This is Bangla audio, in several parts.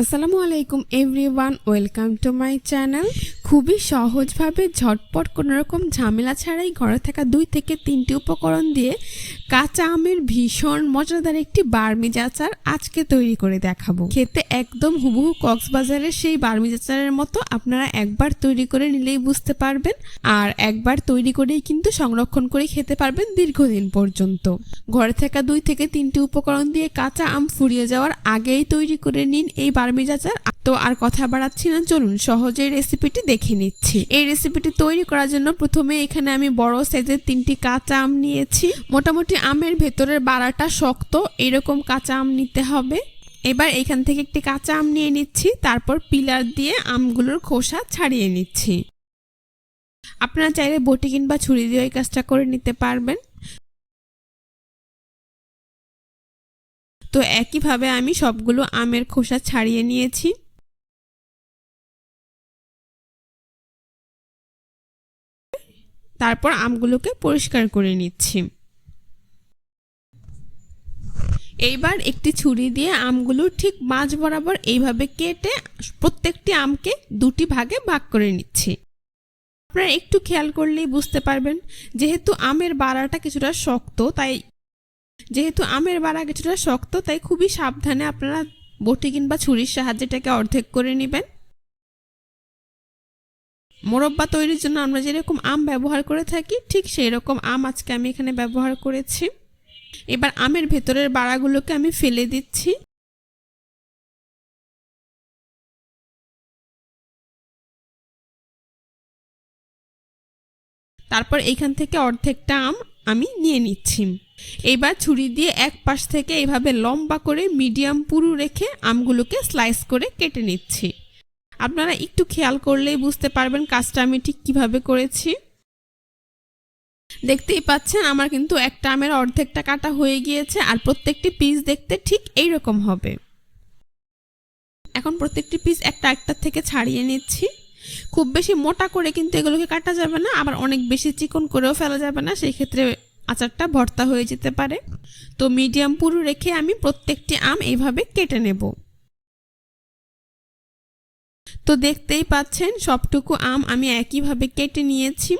আসসালামু আলাইকুম everyone welcome to my channel খুবই সহজভাবে ঝটপট কোনো রকম ঝামেলা ছাড়াই ঘরে থাকা দুই থেকে তিনটি উপকরণ দিয়ে কাঁচা আমের ভীষণ মজাদার একটি বার্মিজ আচার আজকে তৈরি করে দেখাবো। খেতে একদম হুবহু কক্সবাজারের সেই বার্মিজ আচারের মতো আপনারা একবার তৈরি করে নিলেই বুঝতে পারবেন আর একবার তৈরি করেই কিন্তু সংরক্ষণ করে খেতে পারবেন দীর্ঘদিন পর্যন্ত। ঘরে থাকা দুই থেকে তিনটি উপকরণ দিয়ে কাঁচা আম ফুরিয়ে যাওয়ার আগেই তৈরি করে নিন এই বার্মিজ আচার তো আর কথা বাড়াচ্ছি না, চলুন সহজে রেসিপিটি দেখে নিচ্ছি। এই রেসিপিটি তৈরি করার জন্য প্রথমে এখানে আমি বড় সাইজের তিনটি কাঁচা আম নিয়েছি। মোটামুটি আমের ভেতরের বাড়াটা শক্ত, এরকম কাঁচা আম নিতে হবে। এবার এখান থেকে একটি কাঁচা আম নিয়ে নিচ্ছি, তারপর পিলার দিয়ে আমগুলোর খোসা ছাড়িয়ে নিচ্ছি। আপনারা চাইলে বটি কিংবা ছুরি দিয়ে এই কাজটা করে নিতে পারবেন। তো একইভাবে আমি সবগুলো আমের খোসা ছাড়িয়ে নিয়েছি। তারপর আমগুলোকে পরিষ্কার করে নিচ্ছি। এইবার একটি ছুরি দিয়ে আমগুলো ঠিক মাঝ বরাবর এইভাবে কেটে প্রত্যেকটি আমকে দুটি ভাগে ভাগ করে নিচ্ছি। আপনারা একটু খেয়াল করলেই বুঝতে পারবেন, যেহেতু আমের বাড়াটা কিছুটা শক্ত, তাই যেহেতু আমের বাড়া কিছুটা শক্ত, তাই খুবই সাবধানে আপনারা বটি কিংবা ছুরির সাহায্যে এটাকে অর্ধেক করে নেবেন। মোরব্বা তৈরির জন্য আমরা যেরকম আম ব্যবহার করে থাকি, ঠিক সেই রকম আম আজকে আমি এখানে ব্যবহার করেছি। এবার আমের ভেতরের বাড়াগুলোকে আমি ফেলে দিচ্ছি। তারপর এইখান থেকে অর্ধেকটা আম আমি নিয়ে নিচ্ছি। এবার ছুরি দিয়ে এক পাশ থেকে এভাবে লম্বা করে মিডিয়াম পুরু রেখে আমগুলোকে স্লাইস করে কেটে নিচ্ছি। আপনারা একটু খেয়াল করলেই বুঝতে পারবেন কাজটা আমি ঠিক কীভাবে করেছি। দেখতেই পাচ্ছেন, আমার কিন্তু একটা আমের অর্ধেকটা কাটা হয়ে গিয়েছে আর প্রত্যেকটি পিস দেখতে ঠিক এই রকম হবে। এখন প্রত্যেকটি পিস একটা একটার থেকে ছাড়িয়ে নিচ্ছি। খুব বেশি মোটা করে কিন্তু এগুলোকে কাটা যাবে না, আবার অনেক বেশি চিকন করেও ফেলা যাবে না সেই ক্ষেত্রে আচারটা ভর্তা হয়ে যেতে পারে। তো মিডিয়াম পুরু রেখে আমি প্রত্যেকটি আম এইভাবে কেটে নেব। তো দেখতেই পাচ্ছেন, সবটুকু আম আমি একইভাবে কেটে নিয়েছি।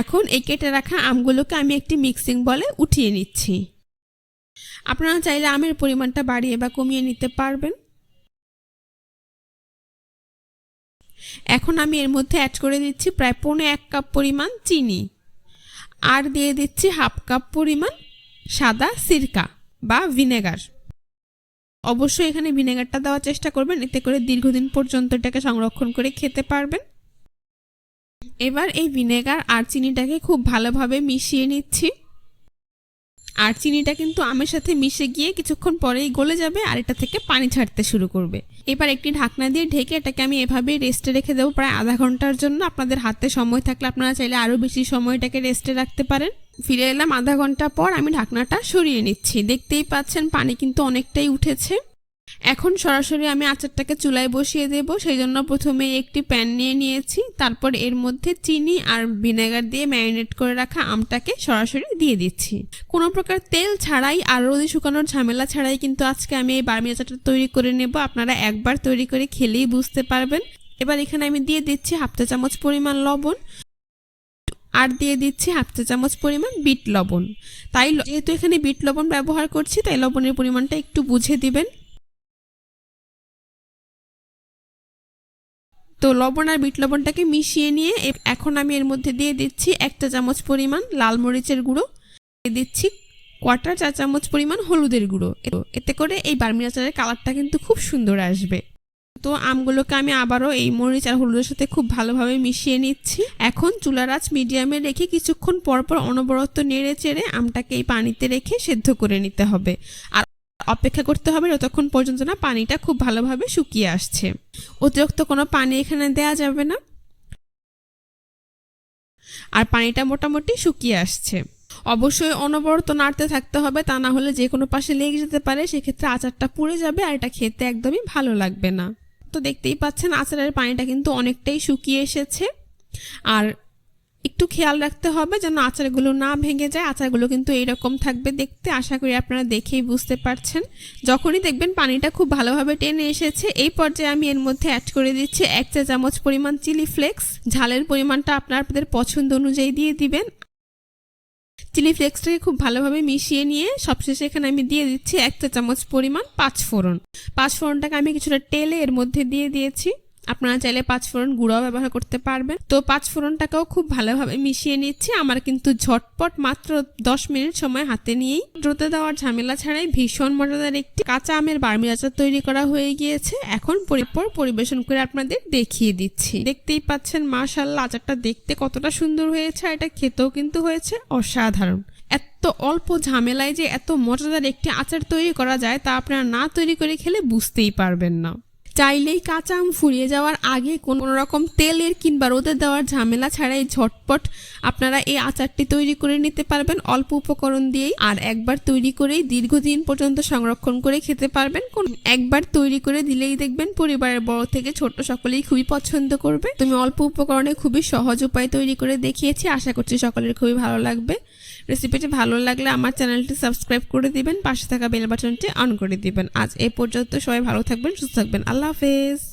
এখন এই কেটে রাখা আমগুলোকে আমি একটি মিক্সিং বলে উঠিয়ে নিচ্ছি। আপনারা চাইলে আমের পরিমাণটা বাড়িয়ে বা কমিয়ে নিতে পারবেন। এখন আমি এর মধ্যে অ্যাড করে দিচ্ছি প্রায় পৌনে এক কাপ পরিমাণ চিনি। আর দিয়ে দিচ্ছি হাফ কাপ পরিমাণ সাদা সিরকা বা ভিনেগার। অবশ্যই এখানে ভিনেগারটা দেওয়ার চেষ্টা করবেন, এতে করে দীর্ঘদিন পর্যন্ত এটাকে সংরক্ষণ করে খেতে পারবেন। এবার এই ভিনেগার আর চিনিটাকে খুব ভালোভাবে মিশিয়ে নিচ্ছি। আর চিনিটা কিন্তু আমের সাথে মিশে গিয়ে কিছুক্ষণ পরেই গলে যাবে আর এটা থেকে পানি ছাড়তে শুরু করবে। এবার একটি ঢাকনা দিয়ে ঢেকে এটাকে আমি এভাবেই রেস্টে রেখে দেবো প্রায় আধা ঘণ্টার জন্য। আপনাদের হাতে সময় থাকলে আপনারা চাইলে আরও বেশি সময় এটাকে রেস্টে রাখতে পারেন। ফিরে এলাম আধা ঘণ্টা পর আমি ঢাকনাটা সরিয়ে নিচ্ছি। দেখতেই পাচ্ছেন পানি কিন্তু অনেকটাই উঠেছে। এখন সরাসরি আমি আচারটাকে চুলায় বসিয়ে দেব। সেই জন্য প্রথমে একটি প্যান নিয়ে নিয়েছি। তারপর এর মধ্যে চিনি আর ভিনেগার দিয়ে ম্যারিনেট করে রাখা আমটাকে সরাসরি দিয়ে দিচ্ছি। কোনো প্রকার তেল ছাড়াই আর রোদে শুকানোর ঝামেলা ছাড়াই কিন্তু আজকে আমি এই বার্মি আচারটা তৈরি করে নেব। আপনারা একবার তৈরি করে খেলেই বুঝতে পারবেন। এবার এখানে আমি দিয়ে দিচ্ছি হাফ চা চামচ পরিমাণ লবণ। আর দিয়ে দিচ্ছি হাফ চা চামচ পরিমাণ বিট লবণ। তাই যেহেতু এখানে বিট লবণ ব্যবহার করছি, তাই লবণের পরিমাণটা একটু বুঝে দিবেন। তো লবণ আর বিট লবণটাকে মিশিয়ে নিয়ে এখন আমি এর মধ্যে দিয়ে দিচ্ছি একটা চামচ পরিমাণ লাল মরিচের গুঁড়ো। দিয়ে দিচ্ছি কোয়ার্টার চা চামচ পরিমাণ হলুদের গুঁড়ো। এতে করে এই বার্মি আচারের কালারটা কিন্তু খুব সুন্দর আসবে। তো আমগুলোকে আমি আবারও এই মরিচ আর হলুদের সাথে খুব ভালোভাবে মিশিয়ে নিচ্ছি। এখন চুলার আঁচ মিডিয়ামে রেখে কিছুক্ষণ পরপর অনবরত নেড়ে চেড়ে আমটাকে এই পানিতে রেখে সেদ্ধ করে নিতে হবে। আর অপেক্ষা করতে হবে যতক্ষণ পর্যন্ত না পানিটা খুব ভালোভাবে শুকিয়ে আসছে। অতিরিক্ত কোনো পানি এখানে দেয়া যাবে না। আর পানিটা মোটামুটি শুকিয়ে আসছে। অবশ্যই অনবরত নাড়তে থাকতে হবে, তা না হলে যে কোনো পাশে লেগে যেতে পারে। সেক্ষেত্রে আচারটা পুড়ে যাবে আর এটা খেতে একদমই ভালো লাগবে না। তো দেখতেই পাচ্ছেন আচারের পানিটা কিন্তু অনেকটাই শুকিয়ে এসেছে। আর একটু খেয়াল রাখতে হবে যেন আচারগুলো না ভেঙে যায়। আচারগুলো কিন্তু এইরকম থাকবে দেখতে। আশা করি আপনারা দেখেই বুঝতে পারছেন। যখনই দেখবেন পানিটা খুব ভালোভাবে টেনে এসেছে, এই পর্যায়ে আমি এর মধ্যে অ্যাড করে দিচ্ছি এক চা চামচ পরিমাণ চিলি ফ্লেক্স ঝালের পরিমাণটা আপনার আপনাদের পছন্দ অনুযায়ী দিয়ে দিবেন। চিলি ফ্লেক্সটাকে খুব ভালোভাবে মিশিয়ে নিয়ে সবশেষে এখানে আমি দিয়ে দিচ্ছি এক চা চামচ পরিমাণ পাঁচ ফোড়ন পাঁচ ফোড়নটাকে আমি কিছুটা টেলে এর মধ্যে দিয়ে দিয়েছি। আপনারা চাইলে পাঁচ ফোড়ন গুঁড়াও ব্যবহার করতে পারবেন। তো পাঁচ ফোড়নটাকেও খুব ভালোভাবে মিশিয়ে নিচ্ছি। আমার কিন্তু ঝটপট মাত্র দশ মিনিট সময় হাতে নিয়েই। রোদে দেওয়ার ঝামেলা ছাড়াই ভীষণ মজাদার একটি কাঁচা আমের বার্মি আচার তৈরি করা হয়ে গিয়েছে। এখন পরিপর পরিবেশন করে আপনাদের দেখিয়ে দিচ্ছি। দেখতেই পাচ্ছেন মাশাল্লাহ আচারটা দেখতে কতটা সুন্দর হয়েছে এটা খেতেও কিন্তু হয়েছে অসাধারণ। এত অল্প ঝামেলায় যে এত মজাদার একটি আচার তৈরি করা যায় তা আপনারা না তৈরি করে খেলে বুঝতেই পারবেন না। চাইলেই কাঁচা আম ফুরিয়ে যাওয়ার আগে কোনো রকম তেলের কিংবা রোদে দেওয়ার ঝামেলা ছাড়াই ঝটপট আপনারা এই আচারটি তৈরি করে নিতে পারবেন অল্প উপকরণ দিয়েই, আর একবার তৈরি করেই দীর্ঘদিন পর্যন্ত সংরক্ষণ করে খেতে পারবেন। কোন একবার তৈরি করে দিলেই দেখবেন পরিবারের বড় থেকে ছোট সকলেই খুবই পছন্দ করবে। তুমি অল্প উপকরণে খুবই সহজ উপায় তৈরি করে দেখিয়েছি, আশা করছি সকলের খুবই ভালো লাগবে। রেসিপিটি ভালো লাগলে আমার চ্যানেলটি সাবস্ক্রাইব করে দিবেন, পাশে থাকা বেল বাটনটি অন করে দিবেন। আজ এ পর্যন্ত সবাই ভালো থাকবেন, সুস্থ থাকবেন। আল্লাহ হাফেজ।